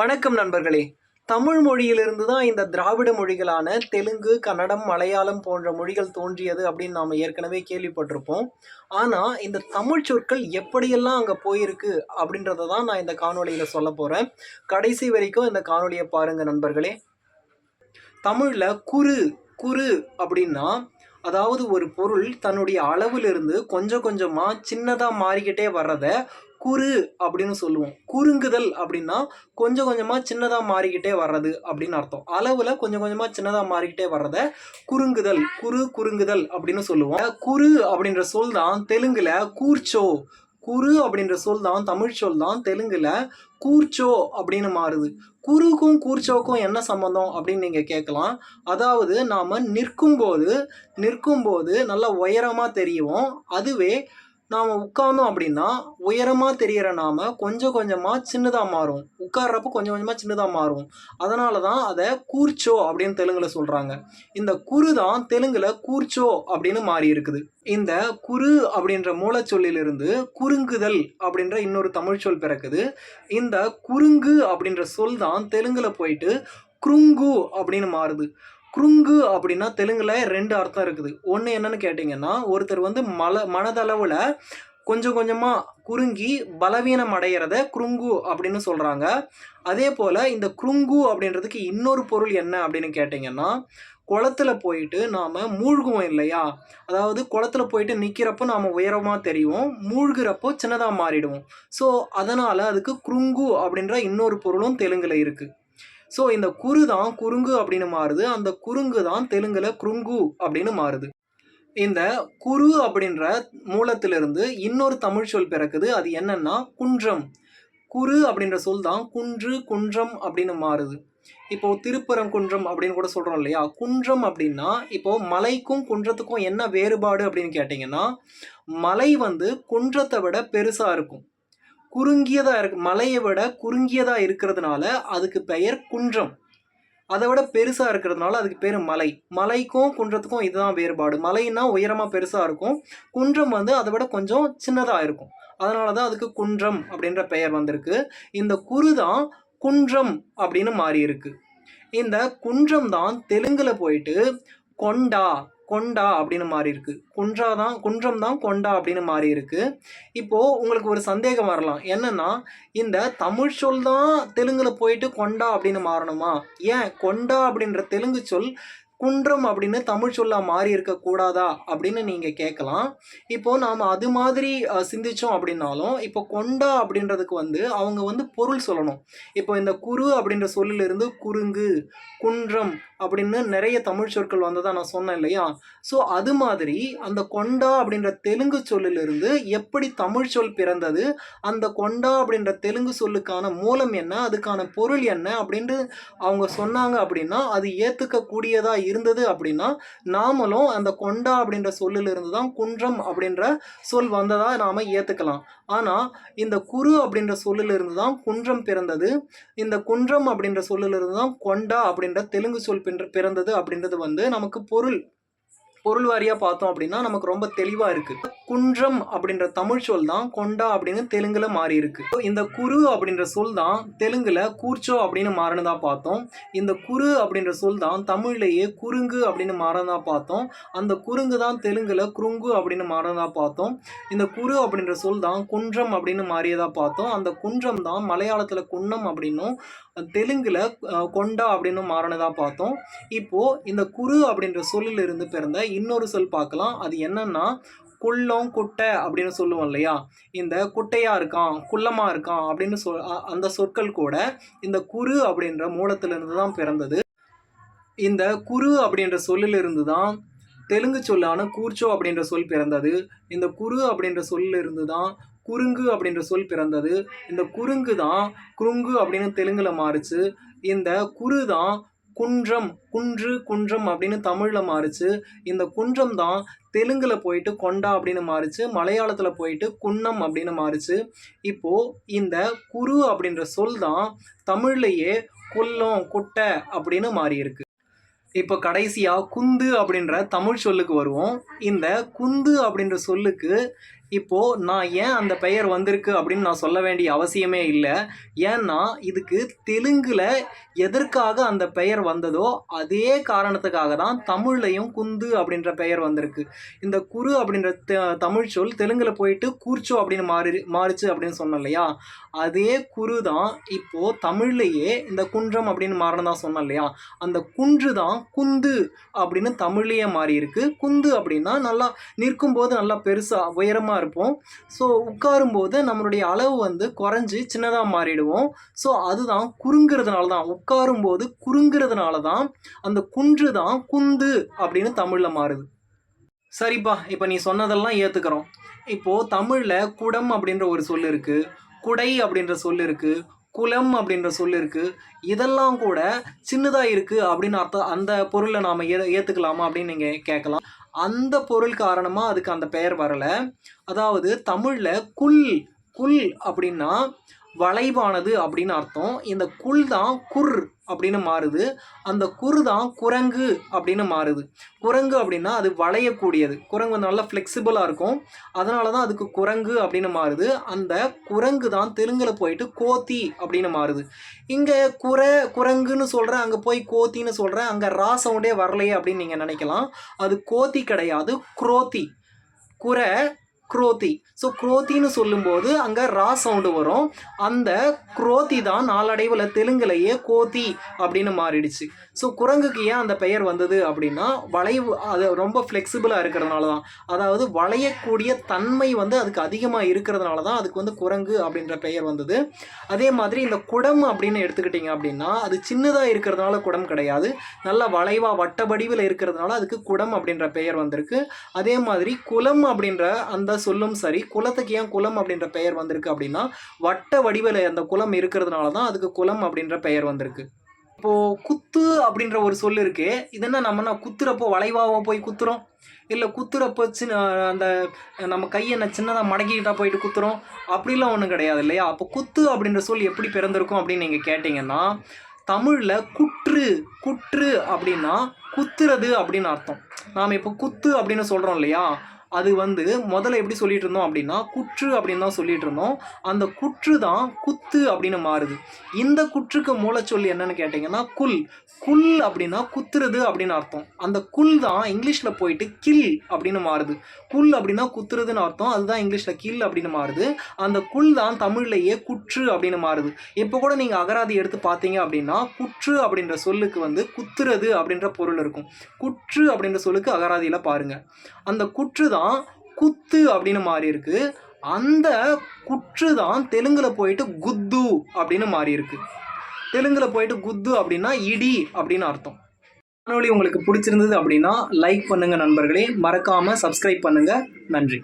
வணக்கம் நண்பர்களே. தமிழ் மொழியிலிருந்து தான் இந்த திராவிட மொழிகளான தெலுங்கு கன்னடம் மலையாளம் போன்ற மொழிகள் தோன்றியது அப்படின்னு நாம் ஏற்கனவே கேள்விப்பட்டிருப்போம். ஆனால் இந்த தமிழ் சொற்கள் எப்படியெல்லாம் அங்கே போயிருக்கு அப்படின்றத தான் நான் இந்த காணொலியில் சொல்ல போகிறேன் கடைசி வரைக்கும் இந்த காணொலியை பாருங்கள் நண்பர்களே. தமிழில் குறு குறு அப்படின்னா அதாவது ஒரு பொருள் தன்னுடைய அளவிலிருந்து கொஞ்சம் கொஞ்சமாக சின்னதாக மாறிக்கிட்டே வர்றதை குறு அப்படின்னு சொல்லுவோம். குறுங்குதல் அப்படின்னா கொஞ்சம் கொஞ்சமாக சின்னதாக மாறிக்கிட்டே வர்றது அப்படின்னு அர்த்தம். அளவில் கொஞ்சம் கொஞ்சமாக சின்னதாக மாறிக்கிட்டே வர்றத குறுங்குதல் குறு குறுங்குதல் அப்படின்னு சொல்லுவோம். குறு அப்படின்ற சொல் தான் தெலுங்குல கூர்ச்சோ. குரு அப்படின்ற சொல் தான் தமிழ் சொல் தான் தெலுங்குல கூர்ச்சோ அப்படின்னு மாறுது. குருக்கும் கூர்ச்சோக்கும் என்ன சம்மந்தம் அப்படின்னு நீங்கள் கேட்கலாம். அதாவது நாம் நிற்கும்போது நிற்கும்போது நல்லா உயரமாக தெரியும் அதுவே நாம் உட்கார்ந்தோம் அப்படின்னா உயரமாக தெரிகிற நாம கொஞ்சம் கொஞ்சமாக சின்னதாக மாறும். உட்கார்றப்போ கொஞ்சம் கொஞ்சமாக சின்னதாக மாறும். அதனால தான் அதை கூர்ச்சோ அப்படின்னு தெலுங்கில் சொல்கிறாங்க இந்த குரு தான் தெலுங்கில் கூர்ச்சோ அப்படின்னு மாறி இருக்குது இந்த குரு அப்படின்ற மூலச்சொல்லிலிருந்து குறுங்குதல் அப்படின்ற இன்னொரு தமிழ் சொல் பிறக்குது. இந்த குறுங்கு அப்படின்ற சொல் தான் தெலுங்கில் போயிட்டு குறுங்கு அப்படின்னு மாறுது. குறுங்கு அப்படின்னா தெலுங்குல ரெண்டு அர்த்தம் இருக்குது. ஒன்று என்னன்னு கேட்டிங்கன்னா ஒருத்தர் வந்து மல மனதளவில் கொஞ்சம் கொஞ்சமாக குறுங்கி பலவீனம் அடைகிறத குறுங்கு அப்படின்னு சொல்கிறாங்க அதே போல் இந்த குறுங்கு அப்படின்றதுக்கு இன்னொரு பொருள் என்ன அப்படின்னு கேட்டிங்கன்னா குளத்துல போயிட்டு நாம் மூழ்குவோம் இல்லையா? அதாவது குளத்துல போயிட்டு நிற்கிறப்போ நாம் உயரமாக தெரியும் மூழ்கிறப்போ சின்னதாக மாறிடுவோம். ஸோ அதனால் அதுக்கு குறுங்கு அப்படின்ற இன்னொரு பொருளும் தெலுங்கில் இருக்குது ஸோ இந்த குரு தான் குறுங்கு அப்படின்னு மாறுது. அந்த குறுங்கு தான் தெலுங்கில் குறுங்கு அப்படின்னு மாறுது. இந்த குரு அப்படின்ற மூலத்திலிருந்து இன்னொரு தமிழ் சொல் பிறக்குது. அது என்னன்னா குன்றம். குரு அப்படின்ற சொல் தான் குன்று குன்றம் அப்படின்னு மாறுது. இப்போ திருப்பரங்குன்றம் அப்படின்னு கூட சொல்கிறோம் இல்லையா? குன்றம் அப்படின்னா இப்போ மலைக்கும் குன்றத்துக்கும் என்ன வேறுபாடு அப்படின்னு கேட்டிங்கன்னா மலை வந்து குன்றத்தை விட பெருசாக இருக்கும். குறுங்கியதாக இருக்கு மலையை விட குறுங்கியதாக இருக்கிறதுனால அதுக்கு பெயர் குன்றம். அதை விட பெருசாக இருக்கிறதுனால அதுக்கு பேர் மலை. மலைக்கும் குன்றத்துக்கும் இதுதான் வேறுபாடு. மலைன்னா உயரமாக பெருசாக இருக்கும். குன்றம் வந்து அதை விட கொஞ்சம் சின்னதாக இருக்கும். அதனால தான் அதுக்கு குன்றம் அப்படின்ற பெயர் வந்திருக்கு. இந்த குரு தான் குன்றம் அப்படின்னு மாறி இருக்கு இந்த குன்றம் தான் தெலுங்கில் போயிட்டு கொண்டா கொண்டா அப்படின்னு மாறி இருக்கு குன்றா தான் குன்றம் தான் கொண்டா அப்படின்னு மாறி இருக்கு இப்போ உங்களுக்கு ஒரு சந்தேகம் வரலாம். என்னன்னா இந்த தமிழ் சொல் தான் தெலுங்குல போயிட்டு கொண்டா அப்படின்னு மாறணுமா? ஏன்? கொண்டா அப்படின்ற தெலுங்கு சொல் குன்றம் அப்படின்னு தமிழ் சொல்லாக மாறி இருக்கக்கூடாதா அப்படின்னு நீங்கள் கேட்கலாம். இப்போது நாம் அது மாதிரி சிந்தித்தோம் சிந்திச்சோம் அப்படின்னாலும் இப்போ கொண்டா அப்படின்றதுக்கு வந்து அவங்க வந்து பொருள் சொல்லணும். இப்போ இந்த குரு அப்படின்ற சொல்லிலிருந்து குறுங்கு குன்றம் அப்படின்னு நிறைய தமிழ் சொற்கள் வந்ததாக நான் சொன்னேன் இல்லையா? ஸோ அது மாதிரி அந்த கொண்டா அப்படின்ற தெலுங்கு சொல்லிலிருந்து எப்படி தமிழ் சொல் பிறந்தது அந்த கொண்டா அப்படின்ற தெலுங்கு சொல்லுக்கான மூலம் என்ன அதுக்கான பொருள் என்ன அப்படின்ட்டு அவங்க சொன்னாங்க அப்படின்னா அது ஏற்றுக்கக்கூடியதாக இருந்தது அப்படின்னா நாமளும் அந்த கொண்டா அப்படின்ற சொல்லிலிருந்து தான் குன்றம் அப்படின்ற சொல் வந்ததாக நாம ஏற்றுக்கலாம் ஆனால் இந்த குரு அப்படின்ற சொல்லிலிருந்து தான் குன்றம் பிறந்தது இந்த குன்றம் அப்படின்ற சொல்லிலிருந்து தான் கொண்டா அப்படின்ற தெலுங்கு சொல் பின்ற- பிறந்தது அப்படின்றது வந்து நமக்கு பொருள். பொருள் வாரியாக பார்த்தோம் அப்படின்னா நமக்கு ரொம்ப தெளிவாக இருக்குது குன்றம் அப்படின்ற தமிழ் சொல் தான் கொண்டா அப்படின்னு தெலுங்கில் மாறி இருக்கு இந்த குரு அப்படின்ற சொல் தான் தெலுங்கில் கூர்ச்சோ அப்படின்னு மாறினதா பார்த்தோம். இந்த குரு அப்படின்ற சொல் தான் தமிழ்லேயே குறுங்கு அப்படின்னு மாறினதா பார்த்தோம். அந்த குறுங்கு தான் தெலுங்கில் குறுங்கு அப்படின்னு மாறினதா பார்த்தோம். இந்த குரு அப்படின்ற சொல் தான் குன்றம் அப்படின்னு மாறியதா பார்த்தோம். அந்த குன்றம் தான் மலையாளத்தில் குன்னம் அப்படின்னும் தெலுங்குல கொண்டா அப்படின்னு மாறினதா பார்த்தோம். இப்போ இந்த குரு அப்படின்ற சொல்லில் இருந்து பிறந்த இன்னொரு சொல் பார்க்கலாம். அது என்னன்னா குள்ளம் குட்டை அப்படின்னு சொல்லுவோம் இல்லையா? இந்த குட்டையாக இருக்கான் குள்ளமாக இருக்கான் அப்படின்னு சொல் அந்த சொற்கள் கூட இந்த குரு அப்படின்ற மூலத்திலிருந்து தான் பிறந்தது. இந்த குரு அப்படின்ற சொல்லிலிருந்து தான் தெலுங்கு சொல்லான கூர்ச்சோ அப்படின்ற சொல் பிறந்தது. இந்த குரு அப்படின்ற சொல்லிலிருந்து தான் குறுங்கு அப்படின்ற சொல் பிறந்தது. இந்த குறுங்கு தான் குறுங்கு அப்படின்னு தெலுங்கில் மாறுச்சு. இந்த குரு தான் குன்றம் குன்று குன்றம் அப்படின்னு தமிழில் மாறுச்சு. இந்த குன்றம் தான் தெலுங்கில் போயிட்டு கொண்டா அப்படின்னு மாறுச்சு. மலையாளத்தில் போயிட்டு குன்னம் அப்படின்னு மாறுச்சு. இப்போது இந்த குரு அப்படின்ற சொல் தான் தமிழ்லையே குல்லம் குட்டை அப்படின்னு மாறியிருக்கு. இப்போ கடைசியாக குந்து அப்படின்ற தமிழ் சொல்லுக்கு வருவோம். இந்த குந்து அப்படின்ற சொல்லுக்கு இப்போது நான் ஏன் அந்த பெயர் வந்திருக்கு அப்படின்னு நான் சொல்ல வேண்டிய அவசியமே இல்லை. ஏன்னா இதுக்கு தெலுங்குல எதற்காக அந்த பெயர் வந்ததோ அதே காரணத்துக்காக தான் தமிழ்லையும் குந்து அப்படின்ற பெயர் வந்திருக்கு. இந்த குரு அப்படின்ற த- தமிழ் சொல் தெலுங்குல போயிட்டு கூர்ச்சோ அப்படின்னு மாறி மாறுச்சு அப்படின்னு சொன்னோம் இல்லையா? அதே குரு தான் இப்போது தமிழ்லையே இந்த குன்றம் அப்படின்னு மாறினும் தான் சொன்னோம் இல்லையா? அந்த குன்று தான் குந்து அப்படின்னு தமிழ்லேயே மாறி இருக்கு குந்து அப்படின்னா நல்லா நிற்கும்போது நல்லா பெருசாக உயரமாக இருப்போம். ஸோ உட்காரும்போது நம்மளுடைய அளவு வந்து குறைஞ்சி சின்னதாக மாறிடுவோம். ஸோ அதுதான் குறுங்கிறதுனால தான் உட்காரும்போது குறுங்கிறதுனால தான் அந்த குன்று தான் குந்து அப்படின்னு தமிழில் மாறுது. சரிப்பா இப்போ நீ சொன்னதெல்லாம் ஏற்றுக்கிறோம் இப்போது தமிழில் குடம் அப்படின்ற ஒரு சொல் இருக்குது குடை அப்படின்ற சொல் இருக்குது குலம் அப்படின்ற சொல் இருக்குது இதெல்லாம் கூட சின்னதாக இருக்குது அப்படின்னு அர்த்தம் அந்த பொருளை நாம் ஏ ஏற்றுக்கலாமா அப்படின்னு நீங்கள் கேட்கலாம். அந்த பொருள் காரணமாக அதுக்கு அந்த பெயர் வரலை. அதாவது தமிழில் குல் குல் அப்படின்னா வளைவானது அப்படின்னு அர்த்தம். இந்த குல் தான் குர் அப்படின்னு மாறுது. அந்த குர் தான் குரங்கு அப்படின்னு மாறுது. குரங்கு அப்படின்னா அது வளையக்கூடியது. குரங்கு வந்து நல்லா ஃப்ளெக்சிபிளாக இருக்கும். அதனால தான் அதுக்கு குரங்கு அப்படின்னு மாறுது. அந்த குரங்கு தான் தெலுங்கில் போயிட்டு கோத்தி அப்படின்னு மாறுது. இங்கே குர குரங்குன்னு சொல்கிறேன் அங்கே போய் கோத்தின்னு சொல்கிறேன் அங்கே ரா சவுண்டே வரலையே அப்படின்னு நீங்கள் நினைக்கலாம். அது கோத்தி கிடையாது குரோத்தி. குறை குரோத்தி. ஸோ குரோத்தின்னு சொல்லும்போது அங்கே ரா சவுண்டு வரும். அந்த குரோத்தி தான் நாளடைவில் தெலுங்குலையே கோத்தி அப்படின்னு மாறிடுச்சு. ஸோ குரங்குக்கு ஏன் அந்த பெயர் வந்தது அப்படின்னா வளைவு அது ரொம்ப ஃப்ளெக்சிபிளாக இருக்கிறதுனால தான். அதாவது வளையக்கூடிய தன்மை வந்து அதுக்கு அதிகமாக இருக்கிறதுனால தான் அதுக்கு வந்து குரங்கு அப்படின்ற பெயர் வந்தது. அதே மாதிரி இந்த குடம் அப்படின்னு எடுத்துக்கிட்டிங்க அப்படின்னா அது சின்னதாக இருக்கிறதுனால குடம் கிடையாது. நல்ல வளைவாக வட்ட வடிவில் இருக்கிறதுனால அதுக்கு குடம் அப்படின்ற பெயர் வந்திருக்கு. அதே மாதிரி குலம் அப்படின்ற அந்த சொல்லும் சரி குலத்துக்கு ஏன் குலம் அப்படின்ற பெயர் வந்திருக்கு அப்படின்னா வட்ட வடிவில் அந்த குலம் இருக்கிறதுனால தான் அதுக்கு குலம் அப்படின்ற பெயர் வந்திருக்கு. இப்போது குத்து அப்படின்ற ஒரு சொல் இருக்கு இது என்ன நம்ம குத்துறப்போ வளைவாக போய் குத்துறோம்? இல்லை குத்துறப்போ சின்ன அந்த நம்ம கையை என்ன சின்னதாக மடக்கிக்கிட்டா போயிட்டு குத்துறோம்? அப்படிலாம் ஒன்றும் கிடையாது இல்லையா? அப்போ குத்து அப்படின்ற சொல் எப்படி பிறந்திருக்கும் அப்படின்னு நீங்கள் கேட்டிங்கன்னா தமிழில் குற்று குற்று அப்படின்னா குத்துறது அப்படின்னு அர்த்தம். நாம் இப்போ குத்து அப்படின்னு சொல்கிறோம் இல்லையா? அது வந்து முதல்ல எப்படி சொல்லிட்டு இருந்தோம் அப்படின்னா குற்று அப்படின்னு தான் சொல்லிட்டு இருந்தோம் அந்த குற்று தான் குத்து அப்படின்னு மாறுது. இந்த குற்றுக்கு மூலச்சொல் என்னன்னு கேட்டிங்கன்னா குல். குல் அப்படின்னா குத்துறது அப்படின்னு அர்த்தம். அந்த குல் தான் இங்கிலீஷில் போயிட்டு கில் அப்படின்னு மாறுது. குல் அப்படின்னா குத்துறதுன்னு அர்த்தம். அதுதான் இங்கிலீஷில் கில் அப்படின்னு மாறுது. அந்த குல் தான் தமிழ்லேயே குற்று அப்படின்னு மாறுது. இப்போ கூட நீங்கள் அகராதி எடுத்து பார்த்தீங்க அப்படின்னா குற்று அப்படின்ற சொல்லுக்கு வந்து குத்துறது அப்படின்ற பொருள் இருக்கும். குற்று அப்படின்ற சொல்லுக்கு அகராதியில் பாருங்கள் அந்த குற்று தான் குத்து அப்படின்னு மாறி இருக்கு. அந்த குற்று தான் தெலுங்குல போயிட்டு குத்து அப்படின்னு மாறி இருக்கு. தெலுங்குல போயிட்டு குத்து அப்படின்னா இடி அப்படின்னு அர்த்தம். காணொளி உங்களுக்கு பிடிச்சிருந்தது அப்படின்னா லைக் பண்ணுங்க நண்பர்களே. மறக்காம சப்ஸ்கிரைப் பண்ணுங்க. நன்றி.